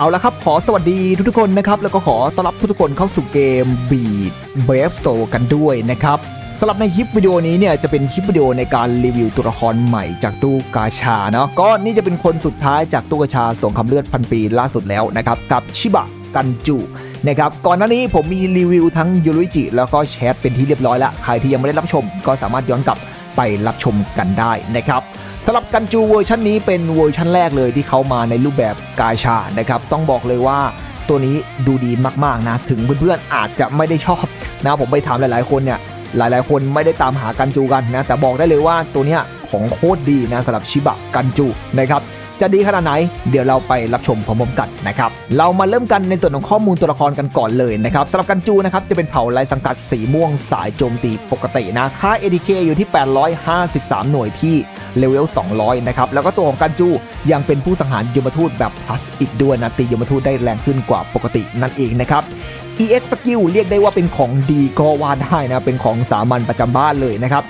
เอาละครับ ขอสวัสดีทุกๆคนนะครับ แล้วก็ขอต้อนรับทุกๆคนเข้าสู่เกม Beat b r a v e Soul กันด้วยนะครับสำหรับในคลิปวิดีโอนี้เนี่ยจะเป็นคลิปวิดีโอในการรีวิวตัวละครใหม่จากตู้กาชาเนาะก็นี่จะเป็นคนสุดท้ายจากตู้กาชาส่งคำเลือดพันปีล่าสุดแล้วนะครับกับชิบะกันจูนะครับก่อนหน้านี้ผมมีรีวิวทั้งยูรุจิ แล้วก็แชทเป็นที่เรียบร้อยแล้ว ใครที่ยังไม่ได้รับชม ก็สามารถย้อนกลับไปรับชมกันได้นะครับ สำหรับกันจูเวอร์ชันนี้เป็นเวอร์ชันแรกเลยที่เขามาในรูปแบบกายชานะครับ ต้องบอกเลยว่าตัวนี้ดูดีมากๆนะ ถึงเพื่อนๆอาจจะไม่ได้ชอบนะผมไปถามหลายๆคนเนี่ย หลายๆคนไม่ได้ตามหากันจูกันนะ แต่บอกได้เลยว่าตัวเนี้ยของโคตรดีนะสำหรับชิบะกันจูนะครับ จะดีขนาดไหน เดี๋ยวเราไปรับชมพร้อมกันนะครับเรามาเริ่มกันในส่วนของข้อมูลตัวละครกันก่อนเลยนะครับสำหรับกันจูนะครับจะเป็นเผ่าลายสังกัดสีม่วงสายโจมตีปกตินะค่า ADK อยู่ที่ 853 หน่วยที่เลเวล 200 นะครับ แล้วก็ตัวของกันจูยังเป็นผู้สังหารยมทูตแบบ plus อีกด้วยนะตียมทูตได้แรงขึ้นกว่าปกตินั่นเองนะครับ EX skill เรียกได้ว่าเป็นของดีก็ว่าได้นะ เป็นของสามัญประจำบ้านเลยนะครับ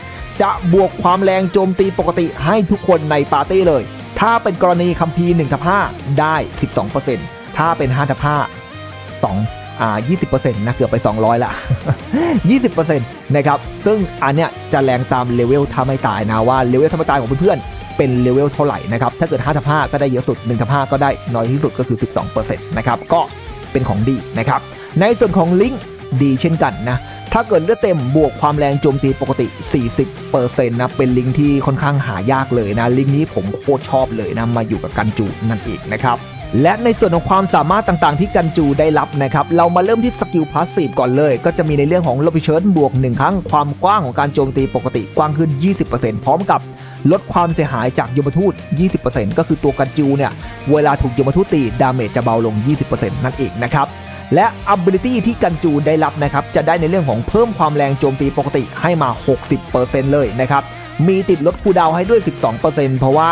จะบวกความแรงโจมตีปกติให้ทุกคนในปาร์ตี้เลย ถ้าเป็นกรณีคัมภีร์1ทับ5ได้ 12%ถ้าเป็น5ทับ5 2อ่า20%นะเกือบไป 200 ละ 20%นะครับ ซึ่งอันเนี้ยจะแรงตามเลเวลถ้าไม่ตายนะว่าเลเวลถ้าไม่ตายของเพื่อนๆ เป็นเลเวลเท่าไหร่นะครับ ถ้าเกิด5ทับ5ก็ได้เยอะสุด1ทับ5ก็ได้น้อยที่สุดก็คือ 12%นะครับ ก็เป็นของดีนะครับ ในส่วนของลิงก์ดีเช่นกันนะ ถ้าเกิดเลือดเต็มบวกความแรงโจมตีปกติ 40%นะ เป็นลิงก์ที่ค่อนข้างหายากเลยนะ ลิงก์นี้ผมโคตรชอบเลยนะ มาอยู่กับกันจูนั่นเองนะครับและในส่วนของความสามารถต่างๆ ที่กันจูได้รับนะครับ เรามาเริ่มที่สกิลพาสซีฟก่อนเลย ก็จะมีในเรื่องของลบิเชิญบวก 1 ครั้ง ความกว้างของการโจมตีปกติกว้างขึ้น 20%พร้อมกับลดความเสียหายจากยมทูต 20%ก็คือตัวกันจูเนี่ย เวลาถูกยมทูตตี ดาเมจจะเบาลง 20%นั่นเองนะครับ และ ability ที่กันจูได้รับนะครับ จะได้ในเรื่องของเพิ่มความแรงโจมตีปกติให้มา 60%เลยนะครับ มีติดลดคูดาวให้ด้วย 12%เพราะว่า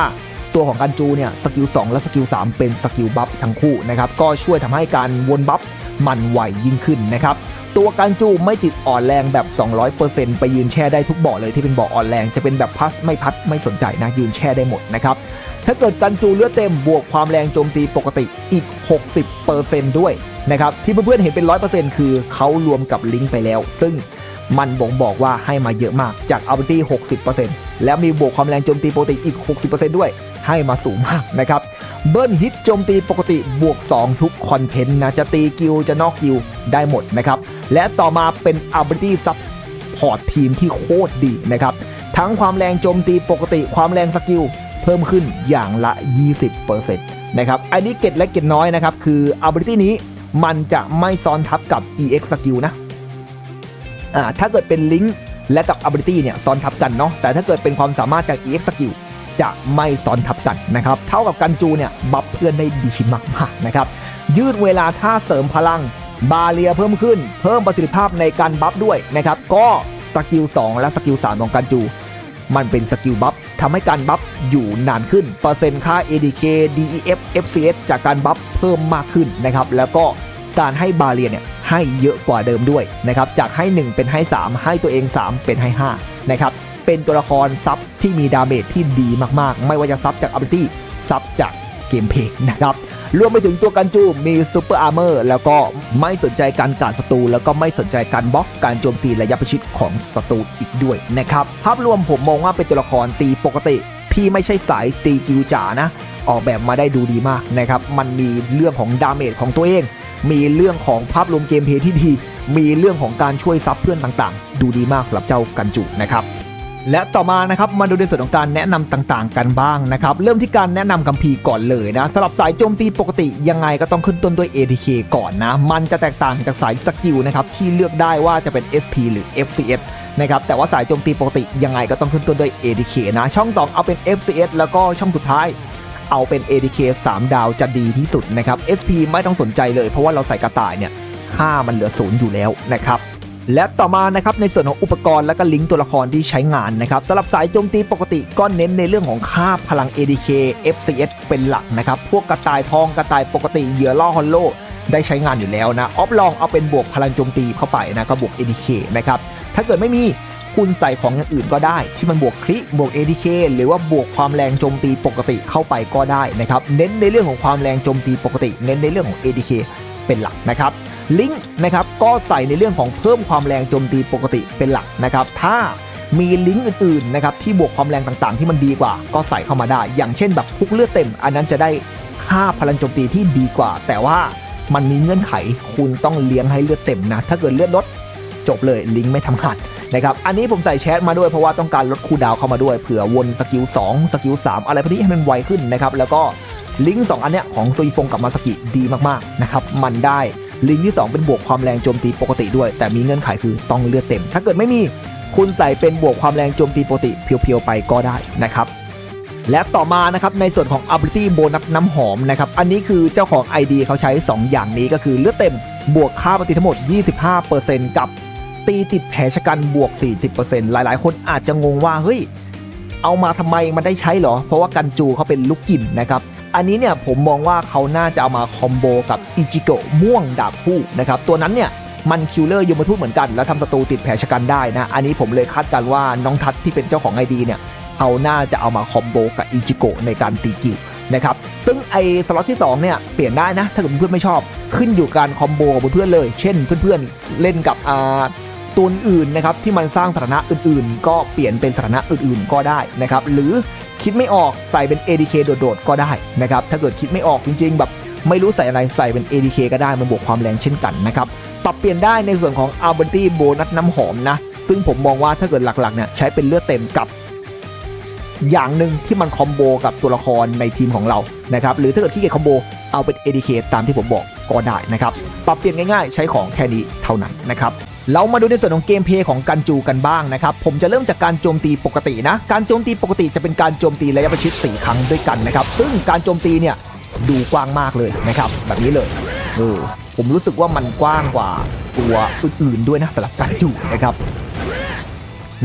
ตัวของกันจูเนี่ยสกิล2และสกิล3เป็นสกิลบัฟทั้งคู่นะครับก็ช่วยทำให้การวนบัฟมันไหวยิ่งขึ้นนะครับตัวกันจูไม่ติดอ่อนแรงแบบ 200%ไปยืนแช่ได้ทุกบาะเลยที่เป็นบาะอ่อนแรงจะเป็นแบบพัสไม่พัดไม่สนใจนะยืนแช่ได้หมดนะครับถ้าเกิดกันจูเลือดเต็มบวกความแรงโจมตีปกติอีก 60%ด้วย นะครับที่เพื่อนๆเห็นเป็น 100%คือเขารวมกับลิงก์ไปแล้ว ซึ่งมันบ่งบอกว่าให้มาเยอะมากจากอัลตี้60%แล้วมีบวกความแรงโจมตีปกติอีก 60%ด้วย ให้มาสูงมากนะครับ เบิ้ลฮิตโจมตีปกติบวก 2 ทุกคอนเทนต์นะจะตีกิลจะนอกกิลได้หมดนะครับ และต่อมาเป็น ability support ทีมที่โคตรดีนะครับ ทั้งความแรงโจมตีปกติความแรงสกิลเพิ่มขึ้นอย่างละ 20%นะครับ อันนี้เก็ตและเก็ตน้อยนะครับ คือ ability นี้ มันจะไม่ซ้อนทับกับ EX skill นะอ่าถ้าเกิดเป็นลิงก์และกับ ability เนี่ยซ้อนทับกันเนาะแต่ถ้าเกิดเป็นความสามารถจาก EX skill จะไม่ซ้อนทับกันนะครับ เท่ากับกันจูเนี่ยบัฟเพื่อนได้ดีมากๆนะครับ ยืดเวลาท่าเสริมพลัง บาเรียเพิ่มขึ้น เพิ่มประสิทธิภาพในการบัฟด้วยนะครับ ก็สกิล 2 และสกิล 3 ของกันจู มันเป็นสกิลบัฟ ทำให้การบัฟอยู่นานขึ้น เปอร์เซ็นต์ค่า ADK DEF FCS จากการบัฟเพิ่มมากขึ้นนะครับ แล้วก็การให้บาเรียเนี่ยให้เยอะกว่าเดิมด้วยนะครับ จากให้ 1 เป็นให้ 3 ให้ตัวเอง 3 เป็นให้ 5 นะครับ เป็นตัวละครซับที่มีดาเมจที่ดีมากๆ ไม่ว่าจะซับจากอัลติซับจากเกมเพลย์นะครับ รวมไปถึงตัวกันจูมีซูเปอร์อาร์เมอร์แล้วก็ไม่สนใจการการศัตรูแล้วก็ไม่สนใจการบล็อกการโจมตีระยะประชิดของศัตรูอีกด้วยนะครับภาพรวมผมมองว่าเป็นตัวละครตีปกติที่ไม่ใช่สายตีกิวจ๋านะ ออกแบบมาได้ดูดีมากนะครับมันมีเรื่องของดาเมจของตัวเอง มีเรื่องของภาพรวมเกมเพลย์ที่ดี มีเรื่องของการช่วยซับเพื่อนต่างๆ ดูดีมากสำหรับเจ้ากันจูนะครับ และต่อมานะครับมาดูในส่วนของการแนะนำต่างๆ กันบ้างนะครับเริ่มที่การแนะนำกัมพีร์ก่อนเลยนะสำหรับสายโจมตีปกติยังไงก็ต้องขึ้นต้นด้วย ATK ก่อนนะ มันจะแตกต่างจากสายสกิลนะครับที่เลือกได้ว่าจะเป็น SP หรือ FCS นะครับแต่ว่าสายโจมตีปกติยังไงก็ต้องขึ้นต้นด้วย ATK นะ ช่อง 2 เอาเป็น FCS แล้วก็ช่องสุดท้ายเอาเป็น ATK 3 ดาวจะดีที่สุดนะครับ SP ไม่ต้องสนใจเลยเพราะว่าเราใส่กระต่ายเนี่ยค่ามันเหลือศูนย์อยู่แล้วนะครับ และต่อมานะครับในส่วนของอุปกรณ์และก็ลิงก์ตัวละครที่ใช้งานนะครับสำหรับสายโจมตีปกติก็เน้นในเรื่องของค่าพลัง ADK FCS เป็นหลักนะครับพวกกระต่ายทองกระต่ายปกติเหยื่อล่อฮอลโลได้ใช้งานอยู่แล้วนะออฟลองเอาเป็นบวกพลังโจมตีเข้าไปนะก็บวก ADK นะครับถ้าเกิดไม่มีคุณใส่ของอย่างอื่นก็ได้ ที่มันบวกคลิบวก ADK หรือว่าบวกความแรงโจมตีปกติเข้าไปก็ได้นะครับเน้นในเรื่องของความแรงโจมตีปกติ เน้นในเรื่องของ ADK เป็นหลักนะครับ ลิงก์นะครับก็ใส่ในเรื่องของเพิ่มความแรงโจมตีปกติเป็นหลักนะครับ ถ้ามีลิงก์อื่นๆนะครับที่บวกความแรงต่างๆ ที่มันดีกว่า ก็ใส่เข้ามาได้ อย่างเช่นแบบพุกเลือดเต็ม อันนั้นจะได้ค่าพลังโจมตีที่ดีกว่า แต่ว่ามันมีเงื่อนไขคุณต้องเลี้ยงให้เลือดเต็มนะถ้าเกิดเลือดลดจบเลยลิงก์ไม่ทำงานนะครับอันนี้ผมใส่แชทมาด้วยเพราะว่าต้องการลดคูลดาวน์เข้ามาด้วยเผื่อวนสกิล2สกิล3อะไรพวกนี้ให้มันไวขึ้นนะครับแล้วก็ลิงก์สองอันเนี้ยของซุยฟงกับมาสกิดีมากๆนะครับมันได้ ลิงที่ 2 เป็นบวกความแรงโจมตีปกติด้วย แต่มีเงื่อนไขคือต้องเลือดเต็ม ถ้าเกิดไม่มีคุณใส่เป็นบวกความแรงโจมตีปกติเพียวๆไปก็ได้นะครับและต่อมานะครับในส่วนของ ability โบนัสน้ำหอมนะครับอันนี้คือเจ้าของ ID เขาใช้ 2 อย่างนี้ก็คือเลือดเต็มบวกค่าปฏิทั้งหมด 25%กับตีติดแผลชะกันบวก 40%หลายๆ คนอาจจะงงว่าเฮ้ยเอามาทำไมมันได้ใช้เหรอ เพราะว่ากันจูเขาเป็นลูกกลิ่นนะครับ อันนี้เนี่ยผมมองว่าเขาน่าจะเอามาคอมโบกับอิจิโกะม่วงดาบคู่นะครับตัวนั้นเนี่ยมันคิลเลอร์ยมทูตเหมือนกัน แล้วทำศัตรูติดแผลชะกันได้นะ อันนี้ผมเลยคาดกันว่าน้องทัศที่เป็นเจ้าของ ID เนี่ยเขาน่าจะเอามาคอมโบกับอิจิโกะในการตีกิลนะครับซึ่งไอ้สล็อตที่2เนี่ยเปลี่ยนได้นะ ถ้าเกิดเพื่อนไม่ชอบ ขึ้นอยู่การคอมโบกับเพื่อนเลย เช่นเพื่อนๆเล่นกับอ่าตัวอื่นนะครับที่มันสร้างสถานะอื่นๆ ก็เปลี่ยนเป็นสถานะอื่นๆก็ได้นะครับหรือ คิดไม่ออกใส่เป็น ADK โดดๆก็ได้นะครับถ้าเกิดคิดไม่ออกจริง ๆ แบบไม่รู้ใส่อะไรใส่เป็น ADK ก็ได้มันบวกความแรงเช่นกันนะครับปรับเปลี่ยนได้ในส่วนของ a l b e r t y โบนัสน้ำหอมนะซึ่งผมมองว่าถ้าเกิดหลักๆเนี่ยใช้เป็นเลือดเต็มกับอย่างหนึ่งที่มันคอมโบกับตัวละครในทีมของเรานะครับหรือถ้าเกิดที่เกียจคอมโบเอาเป็น ADK ตามที่ผมบอกก็ได้นะครับปรับเปลี่ยนง่ายๆ ใช้ของแค่นี้เท่านั้นนะครับ เรามาดูในส่วนของเกมเพลย์ของกันจูกันบ้างนะครับ ผมจะเริ่มจากการโจมตีปกตินะ การโจมตีปกติจะเป็นการโจมตีระยะประชิด4ครั้งด้วยกันนะครับ ซึ่งการโจมตีเนี่ยดูกว้างมากเลยนะครับ แบบนี้เลยเออผมรู้สึกว่ามันกว้างกว่าตัวอื่นๆด้วยนะสำหรับกันจูนะครับ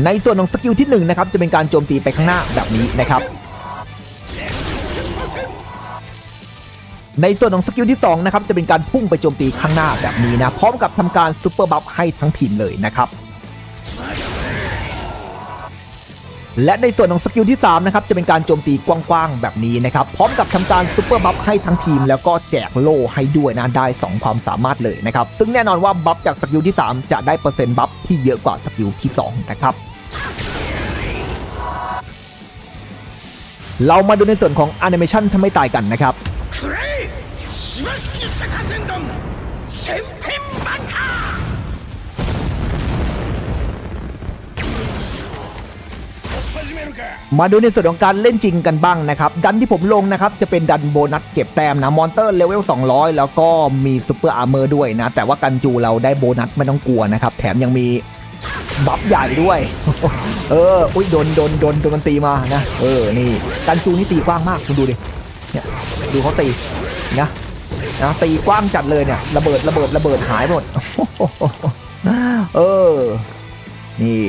ในส่วนของสกิลที่1นะครับจะเป็นการโจมตีไปข้างหน้าแบบนี้นะครับ ในส่วนของสกิลที่2นะครับจะเป็นการพุ่งไปโจมตีข้างหน้าแบบนี้นะพร้อมกับทำการซูเปอร์บัฟให้ทั้งทีมเลยนะครับและในส่วนของสกิลที่3นะครับจะเป็นการโจมตีกว้างๆแบบนี้นะครับพร้อมกับทำการซูเปอร์บัฟให้ทั้งทีม แล้วก็แจกโล่ให้ด้วยนะได้ 2 ความสามารถเลยนะครับซึ่งแน่นอนว่าบัฟจากสกิลที่ 3 จะได้เปอร์เซ็นต์บัฟที่เยอะกว่าสกิลที่2นะครับเรามาดูในส่วนของแอนิเมชันทำไม่ตายกันนะครับ 진화시킬 생각생던 샘 펜! มาดูในส่วนของการเล่นจริงกันบ้างนะครับ ดันที่ผมลงนะครับ จะเป็นดันโบนัสเก็บแต้มนะ มอนเตอร์เลเวล 200 แล้วก็มีซูเปอร์อาร์เมอร์ด้วยนะ แต่ว่ากันจูเราได้โบนัสไม่ต้องกลัวนะครับ แถมยังมีบัฟใหญ่ด้วย เออ อุ้ยโดนโดนโดนโดนมันตีมานะ เออ นี่ กันจูนี่ตีกว้างมากคุณดูดิ เนี่ย ดูเขาตีนะ นะตีกว้างจัดเลยเนี่ยระเบิดระเบิดระเบิดหายหมด เออ นี่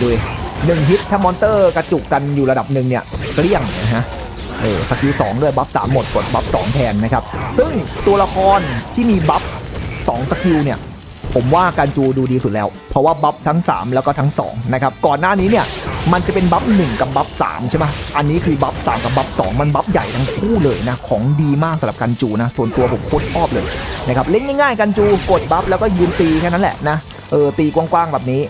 ดูดิหนึ่งฮิตถ้ามอนเตอร์กระจุกกันอยู่ระดับหนึ่งเนี่ยเกลี้ยงนะฮะเออสกิลสองด้วยบัฟสามหมดกดบัฟสองแทนนะครับ ซึ่งตัวละครที่มีบัฟสองสกิลเนี่ย ผมว่าการจูดูดีสุดแล้ว เพราะว่าบัฟทั้ง 3 แล้วก็ทั้ง2นะครับก่อนหน้านี้เนี่ย มันจะเป็นบัฟหนึ่งกับบัฟสามใช่ไหมอันนี้คือบัฟสามกับบัฟสองมันบัฟใหญ่ทั้งคู่เลยนะ ของดีมากสำหรับกันจูนะ ส่วนตัวผมโคตรชอบเลยนะครับ เล่นง่ายๆกันจู กดบัฟแล้วก็ยืนตีแค่นั้นแหละนะ เออ ตีกว้างๆแบบนี้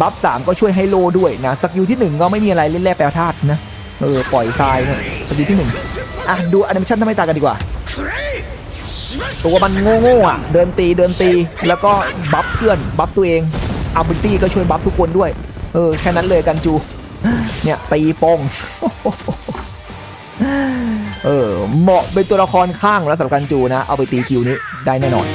บัฟสามก็ช่วยให้โลด้วยนะ สกิลที่หนึ่งก็ไม่มีอะไรเล่นแร่แปลธาตุนะ เออ ปล่อยทรายสกิลที่หนึ่งอะ ดูแอนิเมชั่นทำไมตากันดีกว่าตัวมันโง่ๆอะ เดินตีเดินตี แล้วก็บัฟเพื่อน บัฟตัวเองอาบิตี้ก็ช่วยบัฟทุกคนด้วย เออแค่นั้นเลยกันจู เนี่ยตีปงเออเหมาะเป็นตัวละครข้างแล้วสำหรับกันจูนะ เอาไปตีคิวนี้ได้แน่นอน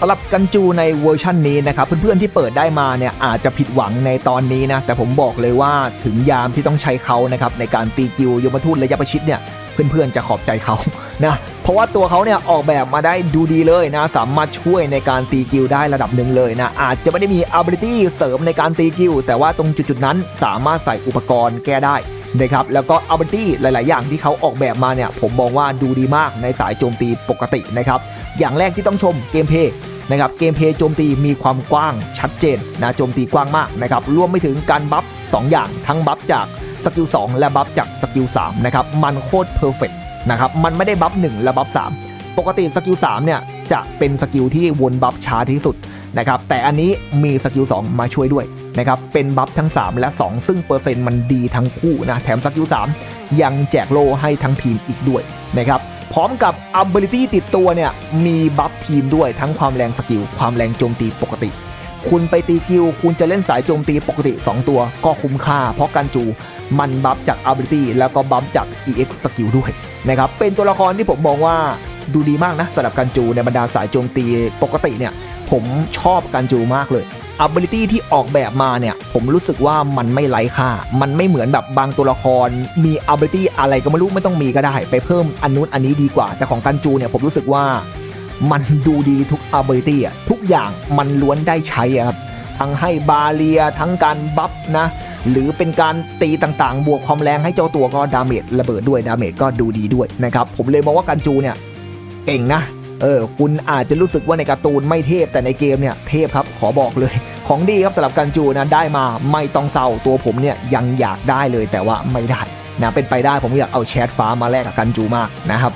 สำหรับกันจูในเวอร์ชั่นนี้นะครับ เพื่อนๆที่เปิดได้มาเนี่ยอาจจะผิดหวังในตอนนี้นะ แต่ผมบอกเลยว่าถึงยามที่ต้องใช้เขานะครับในการตีคิวยมทูตระยะประชิดเนี่ย เพื่อนๆจะขอบใจเขานะเพราะว่าตัวเขาเนี่ยออกแบบมาได้ดูดีเลยนะสามารถช่วยในการตีกิวได้ระดับหนึ่งเลยนะอาจจะไม่ได้มี ability เสริมในการตีกิวแต่ว่าตรงจุดๆนั้นสามารถใส่อุปกรณ์แก้ได้นะครับแล้วก็ ability หลาย ๆ อย่างที่เขาออกแบบมาเนี่ยผมมองว่าดูดีมากในสายโจมตีปกตินะครับอย่างแรกที่ต้องชมเกมเพย์นะครับเกมเพย์โจมตีมีความกว้างชัดเจนนะโจมตีกว้างมากนะครับรวมไปถึงการบัฟ2อย่างทั้งบัฟจาก สกิล2และบัฟจากสกิล3นะครับมันโคตรเพอร์เฟกนะครับมันไม่ได้บัฟ1และบัฟ3ปกติสกิล3เนี่ยจะเป็นสกิลที่วนบัฟช้าที่สุดนะครับแต่อันนี้มีสกิล2มาช่วยด้วยนะครับเป็นบัฟทั้ง 3 และ 2 ซึ่งเปอร์เซ็นต์มันดีทั้งคู่นะแถมสกิล3ยังแจกโลให้ทั้งทีมอีกด้วยนะครับพร้อมกับ ability ติดตัวเนี่ยมีบัฟทีมด้วยทั้งความแรงสกิลความแรงโจมตีปกติ คุณไปตีกิลคุณจะเล่นสายโจมตีปกติ 2 ตัวก็คุ้มค่า เพราะกันจูมันบัฟจาก ability แล้วก็บัฟจาก ex สกิลด้วยนะครับเป็นตัวละครที่ผมมองว่าดูดีมากนะสำหรับกันจูในบรรดาสายโจมตีปกติเนี่ยผมชอบกันจูมากเลย ability ที่ออกแบบมาเนี่ย ผมรู้สึกว่ามันไม่ไร้ค่า มันไม่เหมือนแบบบางตัวละคร มี ability อะไรก็ไม่รู้ไม่ต้องมีก็ได้ ไปเพิ่มอันนู้นอันนี้ดีกว่า แต่ของกันจูเนี่ยผมรู้สึกว่า มันดูดีทุก ability อะทุกอย่างมันล้วนได้ใช้อะครับ ทั้งให้บาเลียทั้งการบัฟนะ หรือเป็นการตีต่างๆ บวกความแรงให้เจ้าตัวก็ดาเมจระเบิดด้วยดาเมจก็ดูดีด้วยนะครับ ผมเลยมองว่ากันจูเนี่ยเก่งนะเออคุณอาจจะรู้สึกว่าในการ์ตูนไม่เทพแต่ในเกมเนี่ยเทพครับขอบอกเลย ของดีครับสำหรับกันจูนะได้มาไม่ต้องเศร้าตัวผมเนี่ยยังอยากได้เลยแต่ว่าไม่ได้นะเป็นไปได้ผมอยากเอาแชทฟ้ามาแลกกับกันจูมากนะครับ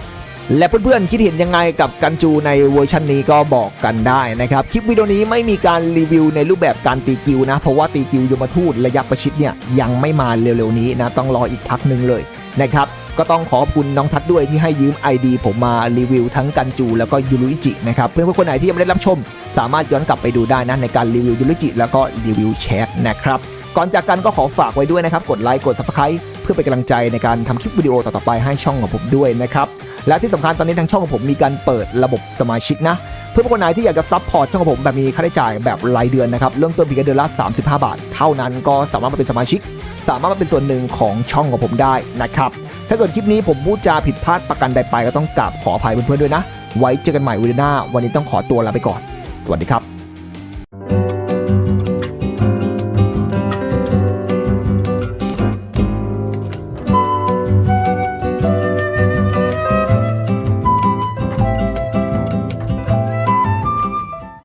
และเพื่อนๆคิดเห็นยังไงกับกันจูในเวอร์ชันนี้ก็บอกกันได้นะครับ คลิปวิดีโอนี้ไม่มีการรีวิวในรูปแบบการตีกิวนะ เพราะว่าตีกิวยมทูตระยะประชิดเนี่ยยังไม่มาเร็วๆนี้นะ ต้องรออีกพักหนึ่งเลยนะครับก็ต้องขอบคุณน้องทัดด้วยที่ให้ยืม ID ผมมารีวิวทั้งกันจูแล้วก็ยูรุอิจินะครับ เพื่อนๆคนไหนที่ยังไม่ได้รับชม สามารถย้อนกลับไปดูได้นะในการรีวิวยูรุอิจิแล้วก็รีวิวแชทนะครับ ก่อนจากกันก็ขอฝากไว้ด้วยนะครับ กดไลค์กด subscribe เพื่อเป็นกำลังใจในการทำคลิปวิดีโอต่อๆไปให้ช่องของผมด้วยนะครับ และที่สำคัญตอนนี้ทางช่องของผมมีการเปิดระบบสมาชิกนะ เพื่อคนไหนที่อยากจะซัพพอร์ตช่องของผมแบบมีค่าใช้จ่ายแบบรายเดือนนะครับเริ่มต้นเพียงเดือนละ35 บาท เท่านั้นก็สามารถมาเป็นสมาชิก สามารถมาเป็นส่วนหนึ่งของช่องของผมได้นะครับถ้าเกิดคลิปนี้ผมพูดจาผิดพลาดประกันใดไปก็ต้องกราบขออภัยเพื่อนๆด้วยนะ ไว้เจอกันใหม่วิดีโอหน้า วันนี้ต้องขอตัวลาไปก่อน สวัสดีครับ